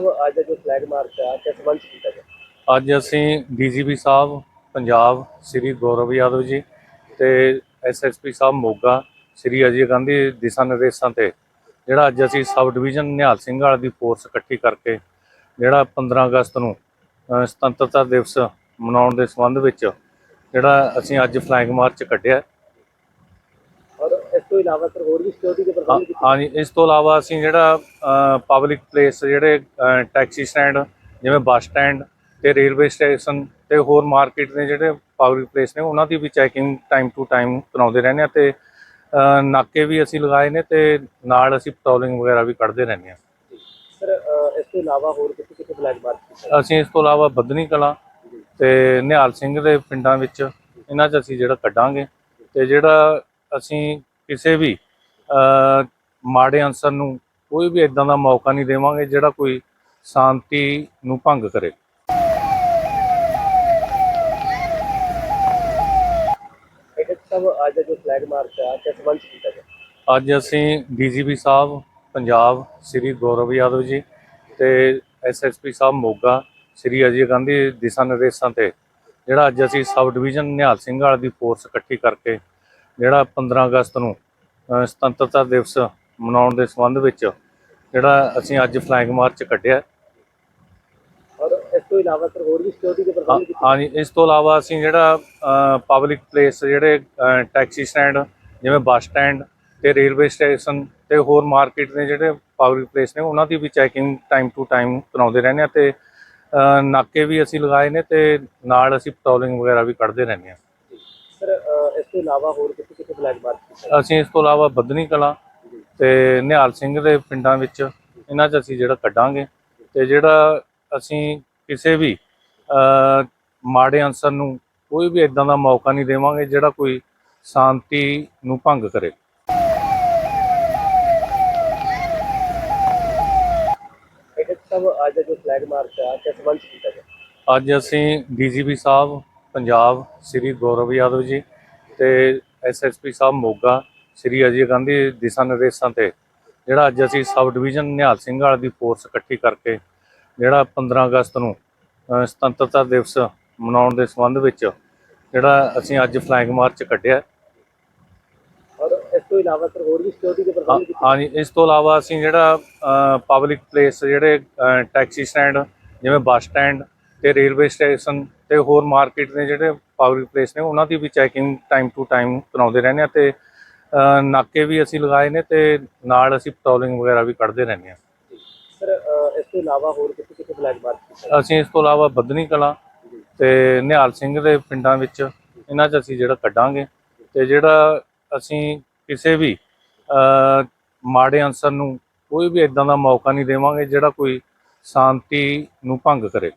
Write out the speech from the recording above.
ਸਾਹਿਬ, ਅੱਜ ਦਾ ਜੋ flag March ਆ, ਕਿਸ ਸੰਬੰਧ ਕੀਤਾ ਗਿਆ? ਅੱਜ ਅਸੀਂ ਡੀਜੀਪੀ ਸਾਹਿਬ, ਪੰਜਾਬ ਸ੍ਰੀ ਗੌਰਵ ਯਾਦਵ ਜੀ ਤੇ ਐਸਐਸਪੀ ਸਾਹਿਬ ਮੋਗਾ ਸ੍ਰੀ ਅਜੇ ਗਾਂਧੀ ਦਿਸ਼ਾ ਨਿਰਦੇਸ਼ਾਂ ਤੇ, ਜਿਹੜਾ ਅੱਜ ਅਸੀਂ ਸਬ ਡਿਵੀਜ਼ਨ ਨਿਹਾਲ ਸਿੰਘ ਵਾਲੇ ਦੀ ਫੋਰਸ ਇਕੱਠੀ ਕਰਕੇ, ਜਿਹੜਾ 15 ਅਗਸਤ ਨੂੰ ਸੁਤੰਤਰਤਾ ਦਿਵਸ ਮਨਾਉਣ ਦੇ ਸੰਬੰਧ ਵਿੱਚ, ਜਿਹੜਾ ਅਸੀਂ ਅੱਜ ਫਲੈਗ ਮਾਰਚ ਕੱਢਿਆ ਤੋਂ ਇਲਾਵਾ ਸਰ ਹੋਰ ਵੀ ਸਿਕਿਉਰਿਟੀ ਦੇ ਪ੍ਰਬੰਧ ਕੀਤੇ ਹਾਂਜੀ ਇਸ ਤੋਂ ਇਲਾਵਾ ਅਸੀਂ ਜਿਹੜਾ ਪਬਲਿਕ ਪਲੇਸ ਜਿਹੜੇ ਟੈਕਸੀ ਸਟੈਂਡ ਜਿਵੇਂ ਬੱਸ ਸਟੈਂਡ ਤੇ ਰੇਲਵੇ ਸਟੇਸ਼ਨ ਤੇ ਹੋਰ ਮਾਰਕੀਟ ਦੇ ਜਿਹੜੇ ਪਬਲਿਕ ਪਲੇਸ ਨੇ ਉਹਨਾਂ ਦੀ ਵੀ ਚੈਕਿੰਗ ਟਾਈਮ ਟੂ ਟਾਈਮ ਕਰਾਉਂਦੇ ਰਹਿੰਦੇ ਆ ਤੇ ਨਾਕੇ ਵੀ ਅਸੀਂ ਲਗਾਏ ਨੇ ਤੇ ਨਾਲ ਅਸੀਂ ਪੈਟਰੋਲਿੰਗ ਵਗੈਰਾ ਵੀ ਕੱਢਦੇ ਰਹਿੰਦੇ ਆ ਸਰ ਇਸ ਤੋਂ ਇਲਾਵਾ ਹੋਰ ਮਾਰਚ ਕੀਤਾ ਅਸੀਂ ਇਸ ਤੋਂ ਇਲਾਵਾ ਬੱਦਨੀ ਕਲਾਂ ਤੇ ਨਿਹਾਲ ਸਿੰਘ ਦੇ ਪਿੰਡਾਂ ਵਿੱਚ ਇਹਨਾਂ 'ਚ ਅਸੀਂ ਜਿਹੜਾ ਕੱਢਾਂਗੇ ਤੇ ਜਿਹੜਾ ਅਸੀਂ ਕਿਸੇ ਵੀ ਮਾੜੇ ਅਨਸਰ ਨੂੰ ਕੋਈ ਵੀ ਇਦਾਂ ਦਾ ਮੌਕਾ ਨਹੀਂ ਦੇਵਾਂਗੇ ਜਿਹੜਾ ਕੋਈ ਸ਼ਾਂਤੀ ਨੂੰ ਭੰਗ ਕਰੇ। ਅੱਜ ਅਸੀਂ ਡੀਜੀਪੀ ਸਾਹਿਬ ਪੰਜਾਬ ਸ੍ਰੀ ਗੌਰਵ ਯਾਦਵ ਜੀ ਤੇ ਐਸਐਸਪੀ ਸਾਹਿਬ ਮੋਗਾ ਸ੍ਰੀ ਅਜੇ ਗਾਂਧੀ ਦਿਸ਼ਾ ਨਿਰਦੇਸ਼ਾਂ ਤੇ ਜਿਹੜਾ ਅੱਜ ਅਸੀਂ ਸਬ ਡਿਵੀਜ਼ਨ ਨਿਹਾਲ ਸਿੰਘ ਵਾਲੇ ਦੀ ਫੋਰਸ ਇਕੱਠੀ ਕਰਕੇ ਜਿਹੜਾ 15 ਅਗਸਤ ਨੂੰ ਸੁਤੰਤਰਤਾ ਦਿਵਸ ਮਨਾਉਣ ਦੇ ਸੰਬੰਧ ਵਿੱਚ ਜਿਹੜਾ ਅਸੀਂ ਅੱਜ ਫਲੈਗ ਮਾਰਚ ਕੱਢਿਆ। ਔਰ ਇਸ ਤੋਂ ਇਲਾਵਾ ਸਰ ਹੋਰ ਵੀ ਸਿਕਿਉਰਿਟੀ ਦੇ ਹਾਂ- ਪ੍ਰਬੰਧ ਕੀਤੇ? ਹਾਂਜੀ ਇਸ ਤੋਂ ਇਲਾਵਾ ਅਸੀਂ ਜਿਹੜਾ ਪਬਲਿਕ ਪਲੇਸ ਜਿਹੜੇ ਟੈਕਸੀ ਸਟੈਂਡ ਜਿਵੇਂ ਬੱਸ ਸਟੈਂਡ ਤੇ ਰੇਲਵੇ ਸਟੇਸ਼ਨ ਤੇ ਹੋਰ ਮਾਰਕੀਟ ਦੇ ਜਿਹੜੇ ਪਬਲਿਕ ਪਲੇਸ ਨੇ ਉਹਨਾਂ ਦੀ ਵੀ ਚੈਕਿੰਗ ਟਾਈਮ ਟੂ ਟਾਈਮ ਕਰਾਉਂਦੇ ਰਹਿੰਦੇ ਆ ਤੇ ਨਾਕੇ ਵੀ ਅਸੀਂ ਲਗਾਏ ਨੇ ਤੇ ਨਾਲ ਅਸੀਂ ਪੈਟਰੋਲਿੰਗ ਵਗੈਰਾ ਵੀ ਕੱਢਦੇ ਰਹਿੰਦੇ ਆ ਤੋਂ ਇਲਾਵਾ ਹੋਰ ਕੀਤਾ ਅਸੀਂ ਇਸ ਤੋਂ ਇਲਾਵਾ ਬੱਦਨੀ ਕਲਾਂ ਤੇ ਨਿਹਾਲ ਸਿੰਘ ਦੇ ਪਿੰਡਾਂ ਵਿੱਚ ਇਹਨਾਂ 'ਚ ਅਸੀਂ ਜਿਹੜਾ ਕੱਢਾਂਗੇ ਤੇ ਜਿਹੜਾ ਅਸੀਂ ਕਿਸੇ ਵੀ ਮਾੜੇ ਅਨਸਰ ਨੂੰ ਕੋਈ ਵੀ ਇਦਾਂ ਦਾ ਮੌਕਾ ਨਹੀਂ ਦੇਵਾਂਗੇ ਜਿਹੜਾ ਕੋਈ ਸ਼ਾਂਤੀ ਨੂੰ ਭੰਗ ਕਰੇ। ਅੱਜ ਅਸੀਂ ਡੀਜੀਪੀ ਸਾਹਿਬ ਪੰਜਾਬ ਸ੍ਰੀ ਗੌਰਵ ਯਾਦਵ ਜੀ ਤੇ ਐਸਐਸਪੀ ਸਾਹਿਬ ਮੋਗਾ ਸ੍ਰੀ ਅਜੇ ਗਾਂਧੀ ਦਿਸ਼ਾ ਨਿਰਦੇਸ਼ਾਂ ਤੇ ਜਿਹੜਾ ਅੱਜ ਅਸੀਂ ਸਬ ਡਿਵੀਜ਼ਨ ਨਿਹਾਲ ਸਿੰਘ ਵਾਲੇ ਦੀ ਫੋਰਸ ਇਕੱਠੀ ਕਰਕੇ ਜਿਹੜਾ 15 ਅਗਸਤ ਨੂੰ ਸੁਤੰਤਰਤਾ ਦਿਵਸ ਮਨਾਉਣ ਦੇ ਸੰਬੰਧ ਵਿੱਚ ਜਿਹੜਾ ਅਸੀਂ ਅੱਜ ਫਲੈਗ ਮਾਰਚ ਕੱਢਿਆ। ਔਰ ਇਸ ਤੋਂ ਇਲਾਵਾ ਸਰ ਹੋਰ ਵੀ ਸਿਕਿਉਰਿਟੀ ਦੇ ਹਾਂ- ਪ੍ਰਬੰਧ ਕੀਤੇ? ਹਾਂਜੀ ਇਸ ਤੋਂ ਇਲਾਵਾ ਅਸੀਂ ਜਿਹੜਾ ਪਬਲਿਕ ਪਲੇਸ ਜਿਹੜੇ ਟੈਕਸੀ ਸਟੈਂਡ ਜਿਵੇਂ ਬੱਸ ਸਟੈਂਡ ਤੇ ਰੇਲਵੇ ਸਟੇਸ਼ਨ ਤੇ ਹੋਰ ਮਾਰਕੀਟ ਦੇ ਜਿਹੜੇ ਪਬਲਿਕ ਪਲੇਸ ਨੇ ਉਹਨਾਂ ਦੀ ਵੀ ਚੈਕਿੰਗ ਟਾਈਮ ਟੂ ਟਾਈਮ ਕਰਾਉਂਦੇ ਰਹਿੰਦੇ ਆ ਤੇ ਨਾਕੇ ਵੀ ਅਸੀਂ ਲਗਾਏ ਨੇ ਤੇ ਨਾਲ ਅਸੀਂ ਪੈਟਰੋਲਿੰਗ ਵਗੈਰਾ ਵੀ ਕੱਢਦੇ ਰਹਿੰਦੇ ਆ ਸਰ ਇਸ ਤੋਂ ਇਲਾਵਾ ਹੋਰ ਮਾਰਚ ਕੀਤਾ ਅਸੀਂ ਇਸ ਤੋਂ ਇਲਾਵਾ ਬੱਦਨੀ ਕਲਾਂ ਤੇ ਨਿਹਾਲ ਸਿੰਘ ਦੇ ਪਿੰਡਾਂ ਵਿੱਚ ਇਹਨਾਂ 'ਚ ਅਸੀਂ ਜਿਹੜਾ ਕੱਢਾਂਗੇ ਤੇ ਜਿਹੜਾ ਅਸੀਂ ਕਿਸੇ ਵੀ ਮਾੜੇ ਅਨਸਰ ਨੂੰ ਕੋਈ ਵੀ ਇਦਾਂ ਦਾ ਮੌਕਾ ਨਹੀਂ ਦੇਵਾਂਗੇ ਜਿਹੜਾ ਕੋਈ ਸ਼ਾਂਤੀ ਨੂੰ ਭੰਗ ਕਰੇ।